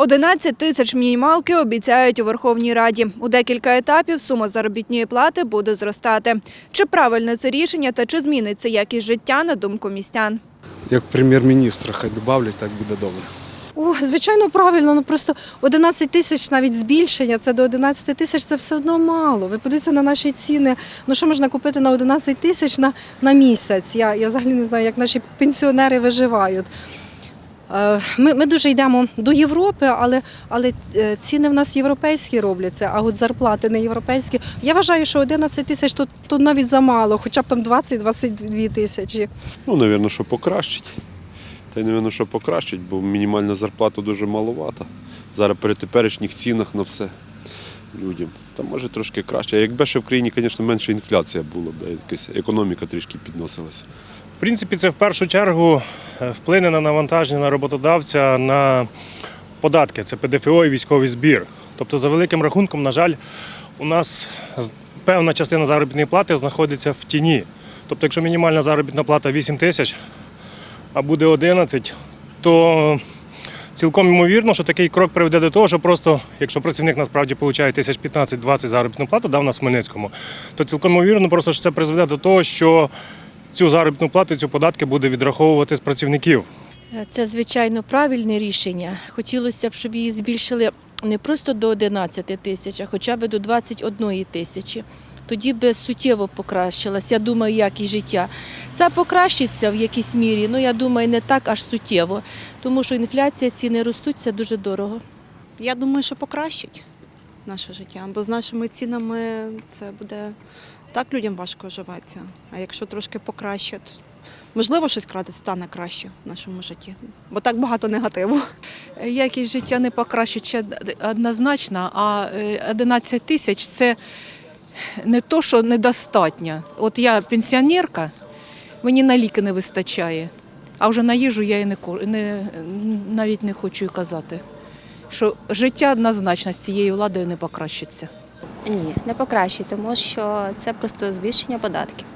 11 тисяч мінімалки обіцяють у Верховній Раді. У декілька етапів сума заробітної плати буде зростати. Чи правильне це рішення та чи зміниться якість життя на думку містян? Як прем'єр-міністра хай добавлять, так буде добре. О, звичайно, правильно. Ну просто 11 тисяч навіть збільшення. Це до 11 тисяч це все одно мало. Ви подивіться на наші ціни. Ну що можна купити на 11 тисяч на, на місяць? Я, я взагалі не знаю, як наші пенсіонери виживають. Е, Ми, ми дуже йдемо до Європи, але, але е, ціни в нас європейські робляться, а от зарплати не європейські. Я вважаю, що 11 тисяч то, то навіть замало, хоча б там 20-22 тисячі. Ну, напевно, що покращить. Та й, напевно, що покращить, бо мінімальна зарплата дуже маловата. Зараз при теперішніх цінах на все людям. Та може трошки краще. Якби ще в країні, звісно, менше інфляція була б, якась економіка трішки підносилася. В принципі, це в першу чергу е, вплине на навантаження на роботодавця на податки, це ПДФО і військовий збір. Тобто, за великим рахунком, на жаль, у нас певна частина заробітної плати знаходиться в тіні. Тобто, якщо мінімальна заробітна плата 8 тисяч, а буде 11, то цілком ймовірно, що такий крок приведе до того, що просто, якщо працівник насправді отримує тисяч 15-20 заробітну плату, да, в нас то цілком ймовірно, просто що це призведе до того, що цю заробітну плату, ці податки буде відраховувати з працівників. Це звичайно правильне рішення. Хотілося б, щоб її збільшили не просто до 11 тисяч, а хоча б до 21 тисячі. Тоді би суттєво покращилась, я думаю, якість життя. Це покращиться в якійсь мірі, ну я думаю, не так аж суттєво, тому що інфляція, ціни ростуть, це дуже дорого. Я думаю, що покращить наше життя, бо з нашими цінами це буде так людям важко живеться. А якщо трошки покращать, можливо, щось стане краще в нашому житті, бо так багато негативу. Якість життя не покращить ще однозначно, а е, 11 тисяч це не то, що недостатньо. От я пенсіонерка, мені на ліки не вистачає, а вже на їжу я і не, не, навіть не хочу і казати. Що життя однозначно з цією владою не покращиться. Ні, не покращить, тому що це просто збільшення податків.